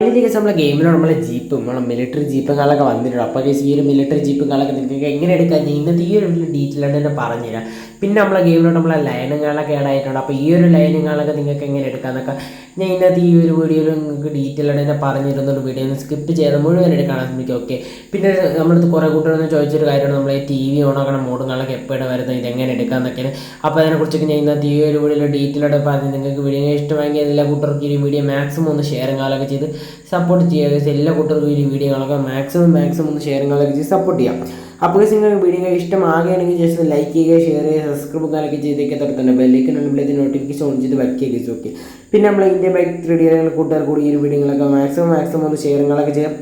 Finally case നമ്മളെ ഗെയിമിലോ നമ്മളെ ജീപ്പും നമ്മളെ മിലിറ്ററി ജീപ്പുകളൊക്കെ വന്നിട്ടുണ്ട്. അപ്പോൾ ഈ ഒരു മിലിറ്ററി ജീപ്പുകളൊക്കെ നിങ്ങൾക്ക് എങ്ങനെ എടുക്കാൻ? ഇന്നത്തെ ഈ ഒരു ഡീറ്റെയിൽ ആയിട്ട് തന്നെ പറഞ്ഞുതരാം. പിന്നെ നമ്മളെ ഗെയിമിലോട്ട് നമ്മളെ ലൈനുകളൊക്കെ ആയിട്ടുണ്ട് അപ്പോൾ ഈ ഒരു ലൈനുകളൊക്കെ നിങ്ങൾക്ക് എങ്ങനെ എടുക്കാമെന്നൊക്കെ ഞാൻ ഇന്നത്തെ ഈ ഒരു വീഡിയോയിൽ നിങ്ങൾക്ക് ഡീറ്റെയിൽ ആയിട്ട് തന്നെ പറഞ്ഞിരുന്നൊരു വീഡിയോ സ്കിപ്പ് ചെയ്ത് മുഴുവനായിട്ട് കാണാൻ ശ്രമിക്കും ഓക്കെ പിന്നെ നമ്മളടുത്ത് കുറേ കൂട്ടുകാരൊന്നും ചോദിച്ചൊരു കാര്യമാണ് നമ്മളെ ടി വി ഓണാക്കണ മോഡുകളൊക്കെ എപ്പോഴാണ് വരുന്നത്? ഇതെങ്ങനെ എടുക്കാമെന്നൊക്കെയാണ് അപ്പോൾ അതിനെക്കുറിച്ചൊക്കെ ഞാൻ ഇന്നത്തെ ഈ ഒരു വീഡിയോയിൽ ഡീറ്റെയിൽ ആയിട്ട് പറഞ്ഞ് നിങ്ങൾക്ക് വീഡിയോ ഇഷ്ടമായെങ്കിൽ എല്ലാ കൂട്ടർക്കും ഈ വീഡിയോ മാക്സിമം ഒന്ന് ഷെയറും കാലൊക്കെ ചെയ്ത് സപ്പോർട്ട് ചെയ്യുക. എല്ലാ കൂട്ടർക്കും ഈ വീഡിയോകളൊക്കെ മാക്സിമം മാക്സിമം ഒന്ന് ഷെയറും കാലൊക്കെ ചെയ്ത് സപ്പോർട്ട് ചെയ്യാം. അപ്പോൾ നിങ്ങൾക്ക് വീഡിയോ ഇഷ്ടമാകുകയാണെങ്കിൽ ജസ്റ്റ് ലൈക്ക് ചെയ്യുക ഷെയർ ചെയ്യുക സബ്സ്ക്രൈബ് കാലൊക്കെ ചെയ്തേക്കെ തൊട്ട് ഉണ്ടെങ്കിൽ നമ്മൾ നോട്ടിഫിക്കേഷൻ ഓൺ ചെയ്ത് വയ്ക്കുക ഗൈസ് ഓക്കെ പിന്നെ നമ്മൾ ഇന്ത്യ ബൈക്ക് ത്രീ ഡി കൂട്ടുകാർ കൂടി ഈ വീഡിയോകളൊക്കെ മാക്സിമം മാക്സിമം ഒന്ന് ഷെയറുകളൊക്കെ ചെയ്യാം.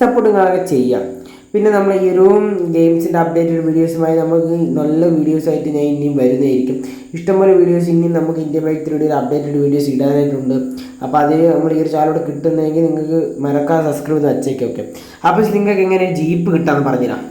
സപ്പോർട്ടും കാലൊക്കെ ചെയ്യാം. പിന്നെ നമ്മൾ ഈ ഒരു ഗെയിംസിന്റെ അപ്ഡേറ്റഡ് വീഡിയോസുമായി നമുക്ക് നല്ല വീഡിയോസ് ആയിട്ട് ഞാൻ ഇനിയും വരുന്നതായിരിക്കും. ഇഷ്ടംപോലെ വീഡിയോസ് ഇനിയും നമുക്ക് ഇന്ത്യ ബൈക്ക് ഒരു അപ്ഡേറ്റഡ് വീഡിയോസ് ഇടാനായിട്ടുണ്ട്. അപ്പോൾ അത് നമ്മൾ ഈ ഒരു ചാനലോട് കിട്ടുന്നതെങ്കിൽ നിങ്ങൾക്ക് മറക്കാതെ സബ്സ്ക്രൈബ് ചെയ്ത് വച്ചേക്കും ഓക്കെ അപ്പോൾ നിങ്ങൾക്ക് എങ്ങനെ ജീപ്പ് കിട്ടാമെന്ന് പറഞ്ഞുതരാം.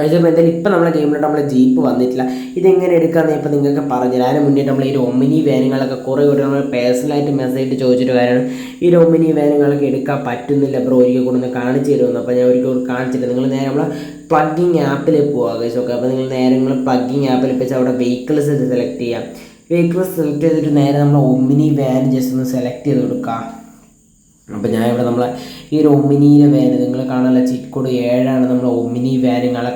അതിപ്പോൾ എന്തായാലും ഇപ്പം നമ്മളെ ഗെയിമിലോട്ട് നമ്മളെ ജീപ്പ് വന്നിട്ടില്ല. ഇതെങ്ങനെ എടുക്കാമെന്ന് ഇപ്പം നിങ്ങൾക്ക് പറഞ്ഞു അതിന് മുന്നേ നമ്മൾ ഈ ഒമിനി വാനുകളൊക്കെ കുറേ കൂടി നമ്മൾ പേഴ്സണലായിട്ട് മെസ്സേജ് ചോദിച്ചിട്ട് കാര്യമാണ്. ഈ ഒമിനി വാനുകളൊക്കെ എടുക്കാൻ പറ്റുന്നില്ല ബ്രോ ഒരിക്കൽ കൊണ്ടൊന്ന് കാണിച്ചു തരുമെന്ന് അപ്പോൾ ഞാൻ ഒരിക്കൽ കാണിച്ചിട്ട് നിങ്ങൾ നേരെ നമ്മളെ പ്ലഗിങ് ആപ്പിൽ പോവുക ഗൈസ് ഓക്കെ അപ്പോൾ നിങ്ങൾ നേരെ നിങ്ങൾ പ്ലഗിങ് ആപ്പിൽ വെച്ച് അവിടെ വെഹിക്കിൾസ് സെലക്ട് ചെയ്യാം. വെഹിക്കിൾസ് സെലക്ട് ചെയ്തിട്ട് നേരെ നമ്മൾ ഒമിനി വാൻ ജസ്റ്റ് ഒന്ന് സെലക്ട് ചെയ്ത് കൊടുക്കുക അപ്പോൾ ഞാൻ ഇവിടെ നമ്മളെ ഈ ഒരു ഒമിനിയിലെ വാൻ നിങ്ങൾ കാണാനുള്ള ചിക്കോട് ഏഴാണ് നമ്മൾ ഒമിനി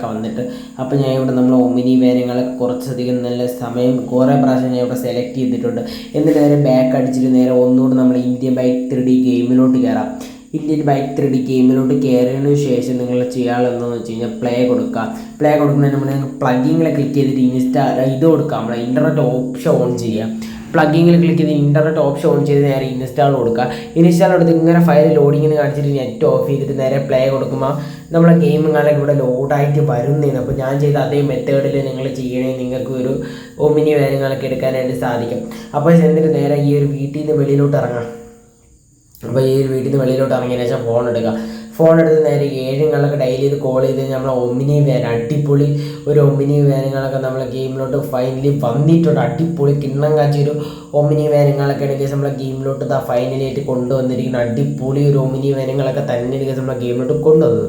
വാനുകളൊക്കെ വന്നിട്ട്. അപ്പോൾ ഞാൻ ഇവിടെ നമ്മൾ ഒമിനി വേരങ്ങളെ കുറച്ചധികം നല്ല സമയം കുറേ പ്രാവശ്യം ഞാൻ ഇവിടെ സെലക്ട് ചെയ്തിട്ടുണ്ട്. എന്നിട്ട് നേരെ ബാക്ക് അടിച്ചിട്ട് നേരെ ഒന്നുകൂടി നമ്മൾ ഇന്ത്യൻ ബൈക്ക് ത്രീ ഡി ഗെയിമിലോട്ട് കയറാം ഇന്ത്യൻ ബൈക്ക് ത്രീ ഡി ഗെയിമിലോട്ട് കയറിയതിന് ശേഷം നിങ്ങൾ ചെയ്യാനുള്ളതെന്ന് വെച്ച് കഴിഞ്ഞാൽ പ്ലേ കൊടുക്കുക പ്ലേ കൊടുക്കുന്നതിന് നിങ്ങൾ പ്ലഗിങ്ങിൽ ക്ലിക്ക് ചെയ്തിട്ട് ഇൻസ്റ്റാ ഇത് കൊടുക്കാം. നമ്മളെ ഇന്റർനെറ്റ് ഓപ്ഷൻ ഓൺ ചെയ്യുക പ്ലഗിങ്ങിൽ ക്ലിക്ക് ചെയ്ത് ഇന്റർനെറ്റ് ഓപ്ഷൻ ഓൺ ചെയ്ത് നേരെ ഇൻസ്റ്റാൾ കൊടുക്കുക. ഇൻസ്റ്റാൾ കൊടുത്ത് ഇങ്ങനെ ഫയൽ ലോഡിങ്ങിന് കാണിച്ചിട്ട് നെറ്റ് ഓഫ് ചെയ്തിട്ട് നേരെ പ്ലേ കൊടുക്കുമ്പോൾ നമ്മളെ ഗെയിമുകളൊക്കെ ഇവിടെ ലോഡായിട്ട് വരുന്നതിന് അപ്പോൾ ഞാൻ ചെയ്ത അതേ മെത്തേഡിൽ നിങ്ങൾ ചെയ്യണേ നിങ്ങൾക്ക് ഒരു ഒമിനി കാര്യങ്ങളൊക്കെ എടുക്കാനായിട്ട് സാധിക്കും. അപ്പോൾ എന്നിട്ട് നേരെ ഈ ഒരു വീട്ടിൽ നിന്ന് വെളിയിലോട്ട് ഇറങ്ങാം. അപ്പോൾ ഈ ഒരു വീട്ടിൽ നിന്ന് വെളിയിലോട്ട് ഇറങ്ങിയതിനു ശേഷം ഫോൺ എടുക്കുക. ഫോൺ എടുത്ത് നേരെ ഏഴുങ്ങളൊക്കെ ഡയൽ ചെയ്ത് കോൾ ചെയ്ത് നമ്മൾ ഒമ്മിനി വേന അടിപൊളി ഒരു ഒമ്മിനി വേനങ്ങളൊക്കെ നമ്മൾ ഗെയിമിലോട്ട് ഫൈനലി വന്നിട്ടുണ്ട്. അടിപൊളി കിണ്ണം കാച്ചി ഒരു ഒമിനി വേനങ്ങളൊക്കെ ആണെങ്കിൽ നമ്മളെ ഗെയിമിലോട്ട് ഇതാ ഫൈനലായിട്ട് കൊണ്ടുവന്നിരിക്കുന്ന അടിപൊളി ഒരു ഒമിനി വേനങ്ങളൊക്കെ തന്നെ എനിക്ക് നമ്മളെ ഗെയിമിലോട്ട് കൊണ്ടുവന്നത്.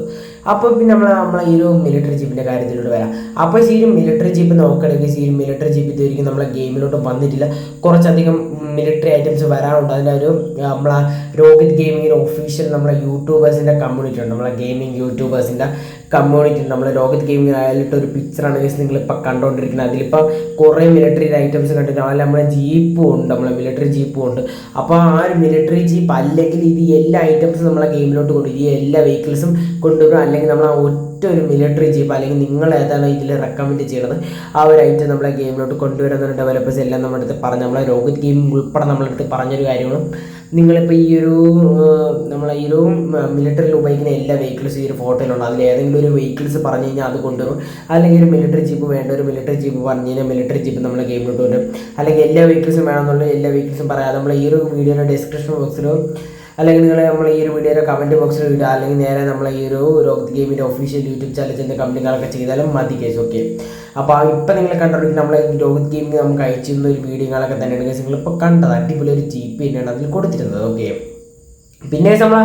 അപ്പോൾ പിന്നെ നമ്മളെ നമ്മളെ ഈ ഒരു മിലിറ്ററി ജീപ്പിന്റെ കാര്യത്തിലോട്ട് വരാം. അപ്പോൾ ഈ മിലിറ്ററി ജീപ്പ് നോക്കുകയാണെങ്കിൽ ഈ മിലിറ്ററി ജീപ്പ് ഇതുവരെയും നമ്മളെ ഗെയിമിലോട്ട് വന്നിട്ടില്ല. കുറച്ചധികം മിലിറ്ററി ഐറ്റംസ് വരാനുണ്ട് അതിന്റെ ഒരു നമ്മളെ രോഹിത് ഗെയിമിങ്ങിന്റെ ഒഫീഷ്യൽ നമ്മളെ യൂട്യൂബേഴ്സിന്റെ കമ്മ്യൂണിറ്റി ഉണ്ട്. നമ്മളെ ഗെയിമിംഗ് യൂട്യൂബേഴ്സിന്റെ കമ്മ്യൂണിറ്റി നമ്മളെ രോഹിത് ഗെയിമിംഗ് ആയിട്ട് ഒരു പിക്ചറാണ് നിങ്ങൾ നിങ്ങളിപ്പോൾ കണ്ടുകൊണ്ടിരിക്കുന്നത് അതിലിപ്പോൾ കുറേ മിലിറ്ററി ഐറ്റംസ് കണ്ടിട്ടുണ്ട്. അതിൽ നമ്മളെ ജീപ്പും ഉണ്ട് നമ്മളെ മിലിറ്ററി ജീപ്പും ഉണ്ട്. അപ്പോൾ ആ ഒരു മിലിറ്ററി ജീപ്പ് അല്ലെങ്കിൽ ഇത് എല്ലാ ഐറ്റംസും നമ്മളെ ഗെയിമിലോട്ട് കൊണ്ടുവരും. ഈ എല്ലാ വെഹിക്കിൾസും കൊണ്ടുവരും. അല്ലെങ്കിൽ നമ്മൾ ആ ഒറ്റ ഒരു മിലിറ്ററി ജീപ്പ് അല്ലെങ്കിൽ നിങ്ങൾ ഏതാണ് ഇതിൽ റെക്കമെൻഡ് ചെയ്യുന്നത് ആ ഒരു ഐറ്റം നമ്മളെ ഗെയിമിലോട്ട് കൊണ്ടുവരുന്ന ഡെവലപ്പേഴ്സ് എല്ലാം നമ്മുടെ അടുത്ത് പറഞ്ഞ് നമ്മളെ രോഹിത് ഗെയിം ഉൾപ്പെടെ നമ്മുടെ അടുത്ത് പറഞ്ഞൊരു കാര്യമാണ് നിങ്ങളിപ്പോൾ ഈ ഒരു നമ്മളെ ഈ ഒരു മിലിറ്ററിയിൽ ഉപയോഗിക്കുന്ന എല്ലാ വെഹിക്കിൾസും ഈ ഒരു ഫോട്ടോയിലുണ്ട് അതിൽ ഏതെങ്കിലും ഒരു വെഹിക്കിൾസ് പറഞ്ഞു കഴിഞ്ഞാൽ അത് കൊണ്ടുവരും. അല്ലെങ്കിൽ ഒരു മിലിറ്ററി ജീപ്പ് വേണ്ട ഒരു മിലിറ്ററി ജീപ്പ് പറഞ്ഞു കഴിഞ്ഞാൽ മിലിറ്ററി ജീപ്പ് നമ്മളെ ഗെയിമിലോട്ട് വരും അല്ലെങ്കിൽ എല്ലാ വെഹിക്കിൾസും വേണമെന്നുള്ള എല്ലാ വെഹിക്കിൾസും പറയാം. നമ്മളെ ഈ ഒരു വീഡിയോയുടെ ഡിസ്ക്രിപ്ഷൻ ബോക്സിലോ അല്ലെങ്കിൽ നിങ്ങൾ നമ്മൾ ഈ ഒരു വീഡിയോയുടെ കമന്റ് ബോക്സിൽ ഇടുക. അല്ലെങ്കിൽ നേരെ നമ്മൾ ഈ ഒരു റോക്ക് ഗെയിമിന്റെ ഒഫീഷ്യൽ യൂട്യൂബ് ചാനൽ ചെന്ന് കമ്പനികളൊക്കെ ചെയ്താലും മതി കേസ് ഓക്കെ അപ്പോൾ ഇപ്പം നിങ്ങൾ കണ്ടിട്ടുണ്ടെങ്കിൽ നമ്മൾ രോഹിത് ഗെയിമിന് നമുക്ക് അയച്ചിരുന്ന ഒരു വീഡിയോകളൊക്കെ തന്നെയാണ് കേസ് നിങ്ങളിപ്പോൾ കണ്ടത്. അടിപൊളി ഒരു ജി പി തന്നെയാണ് അതിൽ കൊടുത്തിരുന്നത് ഓക്കെ പിന്നെ നമ്മൾ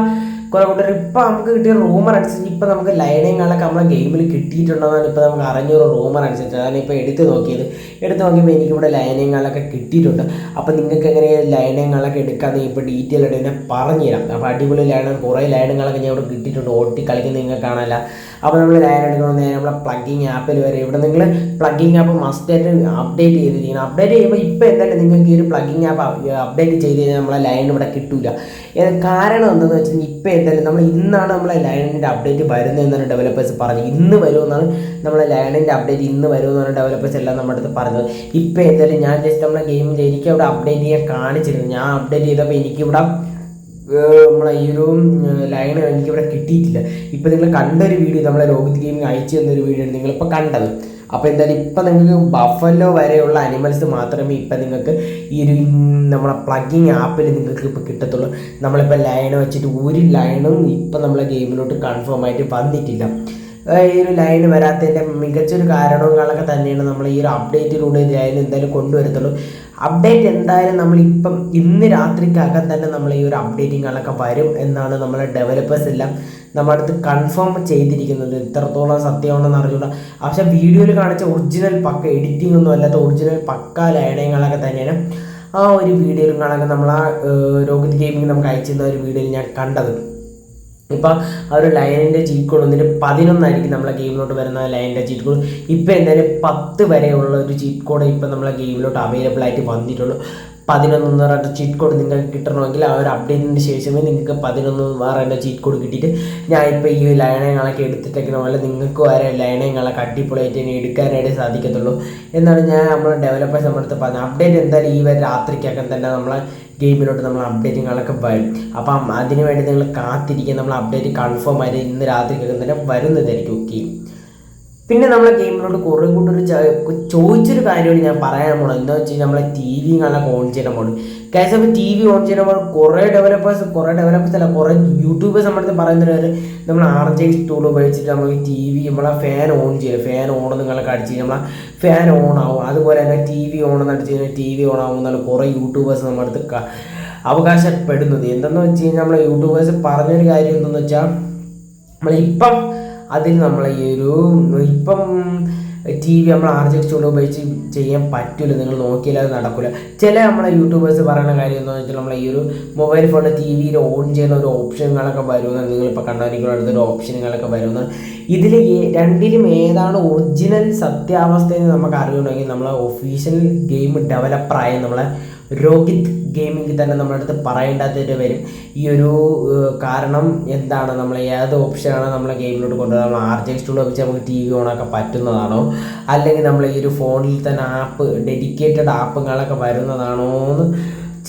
കുറെ കൂട്ടർ ഇപ്പം നമുക്ക് കിട്ടിയ റൂമർ അനുസരിച്ച് ഇപ്പം നമുക്ക് ലൈനിങ്ങളൊക്കെ നമ്മളെ ഗെയിമിൽ കിട്ടിയിട്ടുണ്ടെന്നാണ് ഇപ്പോൾ നമുക്ക് അറിഞ്ഞൊരു റൂമർ അനുസരിച്ച്. അതാണ് ഇപ്പോൾ എടുത്ത് നോക്കിയത്. എടുത്ത് നോക്കിയപ്പോൾ എനിക്കിവിടെ ലൈനിങ്ങളൊക്കെ കിട്ടിയിട്ടുണ്ട്. അപ്പോൾ നിങ്ങൾക്ക് എങ്ങനെ ലൈനിങ്ങളൊക്കെ എടുക്കാമെന്ന് ഇപ്പോൾ ഡീറ്റെയിൽ ആയിട്ട് തന്നെ പറഞ്ഞുതരാം. അപ്പോൾ അടിപൊളി ലൈനം കുറേ ലൈനുകളൊക്കെ ഞാൻ ഇവിടെ കിട്ടിയിട്ടുണ്ട്. ഓട്ടി കളിക്കുന്ന നിങ്ങൾക്ക് കാണാനല്ല അപ്പോൾ നമ്മൾ ലൈൻ എടുക്കണമെന്ന് നമ്മളെ പ്ലഗിങ് ആപ്പിൽ വരെ. ഇവിടെ നിങ്ങൾ പ്ലഗിങ് ആപ്പ് മസ്റ്റായിട്ട് അപ്ഡേറ്റ് ചെയ്തിരിക്കണം അപ്ഡേറ്റ് ചെയ്യുമ്പോൾ ഇപ്പോൾ എന്തായാലും നിങ്ങൾക്ക് ഈ ഒരു പ്ലഗിങ് ആപ്പ് അപ്ഡേറ്റ് ചെയ്ത് കഴിഞ്ഞാൽ നമ്മളെ ലൈൻ ഇവിടെ കിട്ടില്ല കാരണം എന്തെന്ന് വെച്ചാൽ ഇപ്പോൾ എന്തായാലും നമ്മൾ ഇന്നാണ് നമ്മളെ ലയണിന്റെ അപ്ഡേറ്റ് വരുന്നത് എന്നാണ് ഡെവലപ്പേഴ്സ് പറഞ്ഞത് ഇന്ന് വരുമെന്നാണ് നമ്മളെ ലയണിന്റെ അപ്ഡേറ്റ് ഇന്ന് വരുമെന്നാണ് ഡെവലപ്പേഴ്സ് എല്ലാം നമ്മുടെ അടുത്ത് പറഞ്ഞത്. ഇപ്പോൾ എന്തായാലും ഞാൻ ജസ്റ്റ് നമ്മളെ ഗെയിമിൽ എനിക്ക് അവിടെ അപ്ഡേറ്റ് ചെയ്യാൻ കാണിച്ചിരുന്നു. ഞാൻ അപ്ഡേറ്റ് ചെയ്തപ്പോൾ എനിക്കിവിടെ നമ്മളെ ഈ ഒരു ലൈൻ എനിക്കിവിടെ കിട്ടിയിട്ടില്ല. ഇപ്പോൾ നിങ്ങൾ കണ്ടൊരു വീഡിയോ നമ്മളെ രോഹിത് ഗെയിമിങ് അയച്ചു തന്നൊരു വീഡിയോ ആണ് നിങ്ങളിപ്പോൾ കണ്ടത്. അപ്പോൾ എന്തായാലും ഇപ്പം നിങ്ങൾക്ക് ബഫലോ വരെയുള്ള അനിമൽസ് മാത്രമേ ഇപ്പം നിങ്ങൾക്ക് ഈ ഒരു നമ്മളെ പ്ലഗിങ് ആപ്പിൽ നിങ്ങൾക്ക് ഇപ്പോൾ കിട്ടത്തുള്ളൂ. നമ്മളിപ്പോൾ ലൈൻ വെച്ചിട്ട് ഒരു ലൈനും ഇപ്പം നമ്മളെ ഗെയിമിലോട്ട് കൺഫേം ആയിട്ട് വന്നിട്ടില്ല. ഈ ഒരു ലൈൻ വരാത്തതിന്റെ മികച്ചൊരു കാരണങ്ങളൊക്കെ തന്നെയാണ് നമ്മൾ ഈ ഒരു അപ്ഡേറ്റിലൂടെ ലൈൻ എന്തായാലും കൊണ്ടുവരത്തുള്ളൂ. അപ്ഡേറ്റ് എന്തായാലും നമ്മൾ ഇപ്പം ഇന്ന് രാത്രിക്കകം തന്നെ നമ്മൾ ഈ ഒരു അപ്ഡേറ്റിങ്ങുകളൊക്കെ വരും എന്നാണ് നമ്മളെ ഡെവലപ്പേഴ്സ് എല്ലാം നമ്മുടെ അടുത്ത് കൺഫേം ചെയ്തിരിക്കുന്നത്. എത്രത്തോളം സത്യമാണെന്ന് അറിഞ്ഞൂടാ പക്ഷെ വീഡിയോയിൽ കാണിച്ച ഒറിജിനൽ പക്ക എഡിറ്റിംഗ് ഒന്നും അല്ലാത്ത ഒറിജിനൽ പക്ക ലൈനങ്ങളൊക്കെ തന്നെയാണ്. ആ ഒരു വീഡിയോയിലും കാണാൻ നമ്മൾ ആ രോഹിത് ഗെയിമിംഗ് നമുക്ക് അയച്ചിരുന്ന ഒരു വീഡിയോയിൽ ഞാൻ കണ്ടത്. ഇപ്പം ആ ഒരു ലയനിന്റെ ചീറ്റ് കോഡ് വന്നിട്ട് പതിനൊന്നായിരിക്കും നമ്മളെ ഗെയിമിലോട്ട് വരുന്ന ലയനിന്റെ ചീറ്റ് കോഡ് ഇപ്പം എന്തായാലും പത്ത് വരെയുള്ള ഒരു ചീറ്റ് കോഡ് ഇപ്പം നമ്മളെ ഗെയിമിലോട്ട് അവൈലബിൾ ആയിട്ട് വന്നിട്ടുള്ളൂ. പതിനൊന്ന് പറഞ്ഞിട്ട് ചീറ്റ് കോഡ് നിങ്ങൾക്ക് കിട്ടണമെങ്കിൽ ആ ഒരു അപ്ഡേറ്റിന് ശേഷമേ നിങ്ങൾക്ക് പതിനൊന്ന് വേറെ ചീറ്റ് കോഡ് കിട്ടിയിട്ട് ഞാൻ ഇപ്പോൾ ഈ ലയണങ്ങളൊക്കെ എടുത്തിട്ടേക്കുന്ന പോലെ നിങ്ങൾക്ക് വരെ ലയണങ്ങളൊക്കെ അടിപൊളിയായിട്ട് തന്നെ എടുക്കാനായിട്ട് സാധിക്കത്തുള്ളൂ. എന്നാണ് ഞാൻ നമ്മളെ ഡെവലപ്പേഴ്സ് നമ്മുടെ അടുത്ത് പറഞ്ഞത്. അപ്ഡേറ്റ് എന്തായാലും ഈ വരെ രാത്രിക്കൊക്കെ തന്നെ നമ്മളെ ഗെയിമിലോട്ട് നമ്മൾ അപ്ഡേറ്റുകളൊക്കെ വരും. അപ്പം അതിനുവേണ്ടി നിങ്ങൾ കാത്തിരിക്കുക. നമ്മൾ അപ്ഡേറ്റ് കൺഫേം ആയിട്ട് ഇന്ന് രാത്രിക്കൊക്കെ തന്നെ വരുന്നതായിരിക്കും. ഓക്കെ പിന്നെ നമ്മളെ ഗെയിമിലോട്ട് കുറേ കൂടി ഒരു ചോദിച്ചൊരു കാര്യമാണ് ഞാൻ പറയാൻ പോണത്. എന്താ വെച്ച് കഴിഞ്ഞാൽ നമ്മളെ ടി വി കാണാൻ ഓൺ ചെയ്യാൻ പോകണം കാശ് അപ്പോൾ ടി വി ഓൺ ചെയ്യാൻ പോകണം കുറേ ഡെവലപ്പേഴ്സ് കുറേ ഡെവലപ്പേഴ്സ് അല്ല കുറേ യൂട്യൂബേഴ്സ് നമ്മുടെ പറയുന്നവർ നമ്മൾ ആർ ജെ ടൂൾ ഉപയോഗിച്ചിട്ട് നമ്മൾ ഈ ടി വി നമ്മളെ ഫാൻ ഓൺ ചെയ്യും ഫാൻ ഓൺ നിങ്ങളൊക്കെ അടിച്ച് നമ്മളെ ഫാൻ ഓൺ ആവും. അതുപോലെ തന്നെ ടി വി ഓൺ എന്ന് അടിച്ച് കഴിഞ്ഞാൽ ടി വി ഓൺ ആവും എന്നുള്ള കുറേ യൂട്യൂബേഴ്സ് നമ്മുടെ അടുത്ത് അവകാശപ്പെടുന്നത്. എന്തെന്ന് വെച്ച് കഴിഞ്ഞാൽ നമ്മളെ യൂട്യൂബേഴ്സ് പറഞ്ഞൊരു കാര്യം എന്തെന്ന് വെച്ചാൽ നമ്മളിപ്പം അതിൽ നമ്മൾ ഈ ഒരു ഇപ്പം ടി വി നമ്മൾ ആർജിച്ചുകൊണ്ട് ഉപയോഗിച്ച് ചെയ്യാൻ പറ്റില്ല നിങ്ങൾ നോക്കിയാൽ അത് നടക്കില്ല ചില നമ്മളെ യൂട്യൂബേഴ്സ് പറയുന്ന കാര്യം എന്താണെന്ന് വെച്ചാൽ നമ്മൾ ഈ ഒരു മൊബൈൽ ഫോണിൽ ടി വിയിൽ ഓൺ ചെയ്യുന്ന ഒരു ഓപ്ഷനുകളൊക്കെ വരുമെന്ന് നിങ്ങളിപ്പോൾ കണ്ടായിരിക്കും അടുത്തൊരു ഓപ്ഷനുകളൊക്കെ വരുമെന്ന്. ഇതിൽ രണ്ടിലും ഏതാണ് ഒറിജിനൽ സത്യാവസ്ഥ എന്ന് നമുക്ക് അറിയണമെങ്കിൽ നമ്മളെ ഒഫീഷ്യൽ ഗെയിം ഡെവലപ്പറായ നമ്മളെ രോഹിത് ഗെയിമിംഗ് തന്നെ നമ്മുടെ അടുത്ത് പറയേണ്ടാത്തത് വരും. ഈ ഒരു കാരണം എന്താണ്? നമ്മൾ ഏത് ഓപ്ഷനാണ് നമ്മളെ ഗെയിമിലോട്ട് കൊണ്ടുവരുന്നത് നമ്മൾ ആർ ജെ എക്സ് വെച്ച് നമുക്ക് ടി വി ഓണാക്കാൻ പറ്റുന്നതാണോ? അല്ലെങ്കിൽ നമ്മൾ ഈ ഒരു ഫോണിൽ തന്നെ ആപ്പ് ഡെഡിക്കേറ്റഡ് ആപ്പുകളൊക്കെ വരുന്നതാണോ എന്ന്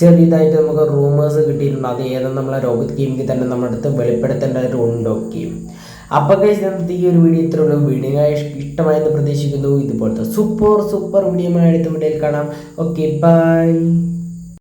ചെറിയതായിട്ട് നമുക്ക് റൂമേഴ്സ് കിട്ടിയിട്ടുണ്ട്. അത് ഏതെന്ന് നമ്മളെ രോഹിത് ഗെയിമിംഗ് തന്നെ നമ്മുടെ അടുത്ത് വെളിപ്പെടുത്തേണ്ടതായിട്ടുണ്ട് ഓക്കെ അപ്പോൾ കഴിച്ച് നമുക്ക് ഈ ഒരു വീഡിയോ ഇത്രയുള്ളൂ വീഡിയോ ഇഷ്ടമായെന്ന് പ്രതീക്ഷിക്കുന്നു. ഇതുപോലത്തെ സൂപ്പർ സൂപ്പർ വീഡിയോ അടുത്ത വീഡിയോയിൽ കാണാം. Okay bye